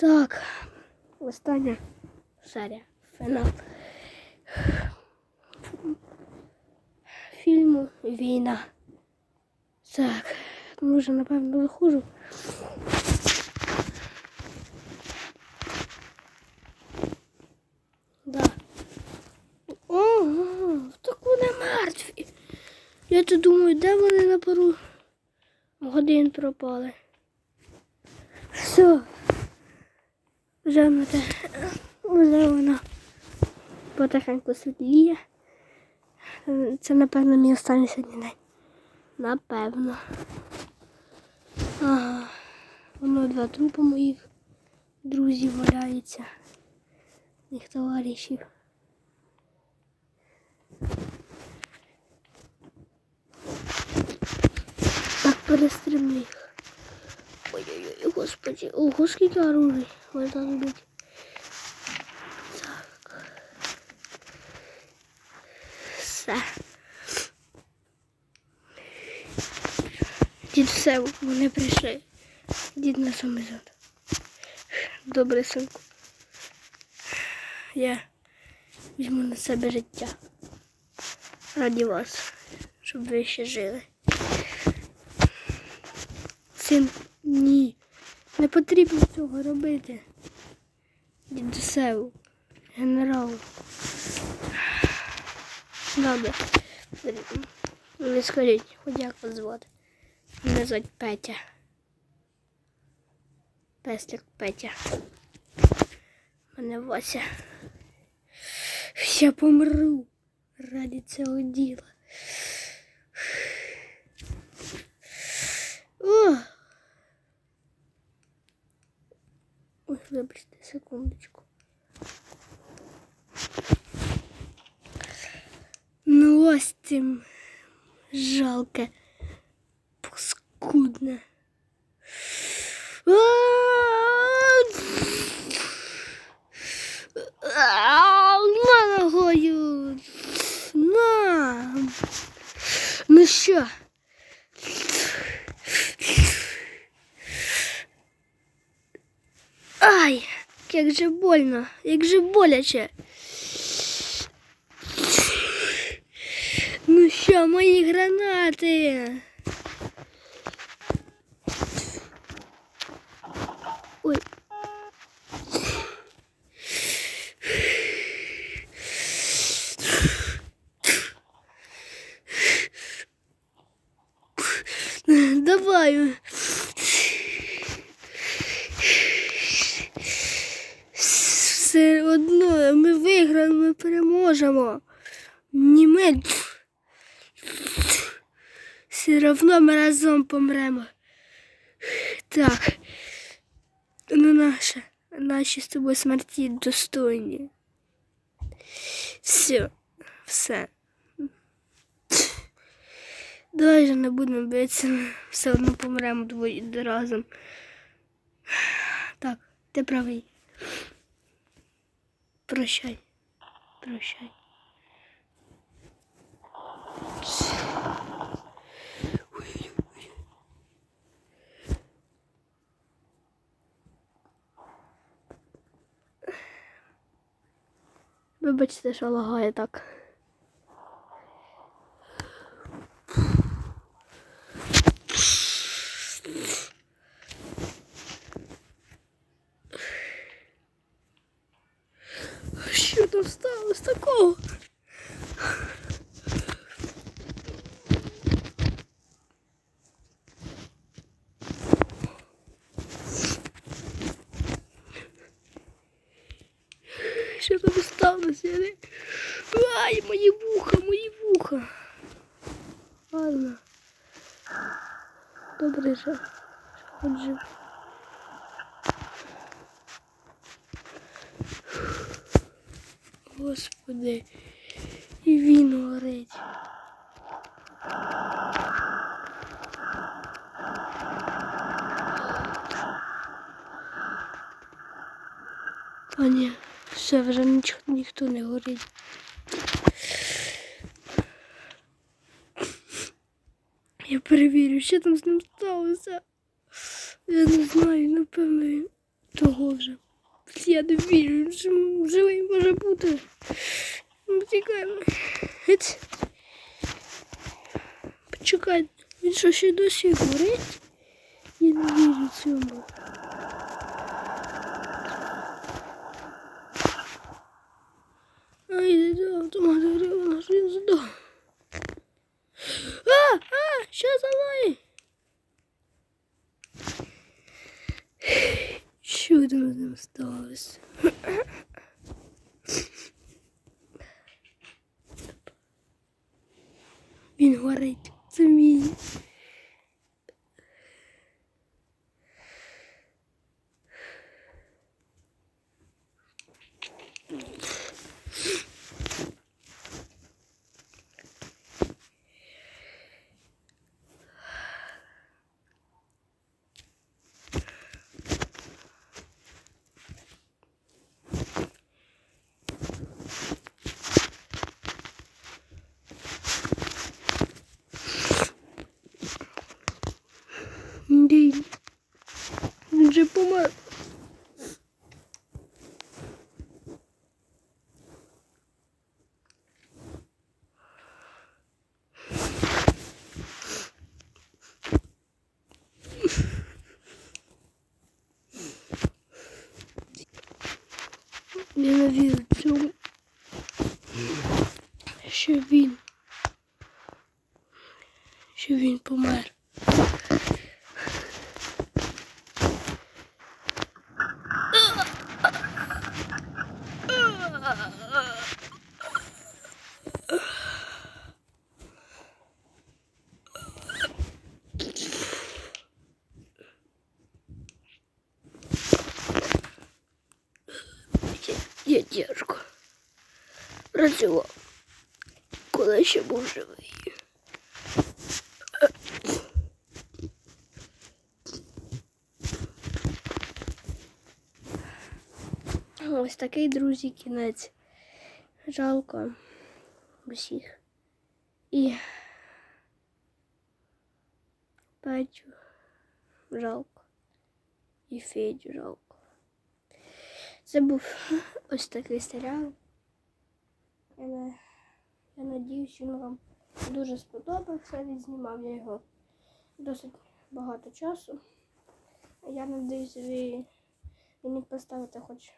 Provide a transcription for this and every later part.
Так, остання серія. Фінал. Фільму Війна. Так, ну вже напевно виходжу. Да. Ого, так вони мертві. Я то думаю, де вони на пару годин пропали. Все. Вже те, вже вона потихеньку світліє. Це, напевно, мій останній сьогодні день. Напевно. Ага. Воно два трупи моїх друзів валяється. Їх товаришів. Так перестрімлю їх. Ой-ой-ой, господи. Ого, скільки оружий можна робити. Так. Все. Дід все, вони прийшли. Дід на самий зад. Добре, синку. Я візьму на себе життя. Раді вас, щоб ви ще жили. Син, ні. Не потрібно цього робити. Дідусеву, генералу. Добре. Ви скажіть, хоч як вас звати? Мене звати Петя. Пестик Петя. Мене Вася. Я помру ради цього діла. О! Ой, вибачте, секундочку. Ну ось тим жалке, паскудне. Ай, як же больно, як же боляче. Ну що, мої гранати? Ой. Давай. Все одно ми виграємо, ми переможемо. Ні ми. Все одно ми разом помремо. Так. Ну, наша, наші з тобою смерті достойні. Все, все. Давай же не будемо битися, все одно помремо двоє разом. Так, ти правий. Прощай. Прощай. Вибачте, що лагає так. Що там сталося такого? Що там сталося? Не- Ай, мої вуха, мої вуха. Ладно. Добре же. Отже. Господи, і він горить. А ні, все, вже ніч, ніхто не горить. Я перевірю, що там з ним сталося. Я не знаю, напевно, того вже. я не вірю, що живий може бути. Ну, Тікаємо. Геть. Почекай, він що ще досі горить? Я не вірю цьому. Ай, да, автомат говорив, наш він здох. А, а, що за мною? Що там з Ним сталося? Він горить. Це мій. Ні. Він же помер. Я не вірю цьому. Що він. Що він помер. Я тяжко працював, коли ще був живий. Ось такий, друзі, кінець. Жалко усіх. І Петю жалко. І Федю жалко. Це був ось такий серіал. Я, я надіюсь, він вам дуже сподобався. Відзнімав я його досить багато часу. Я надіюсь, ви мені поставите хоч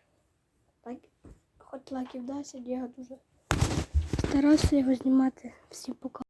лайк, хоч лайків 10, я дуже старався його знімати. Всім пока.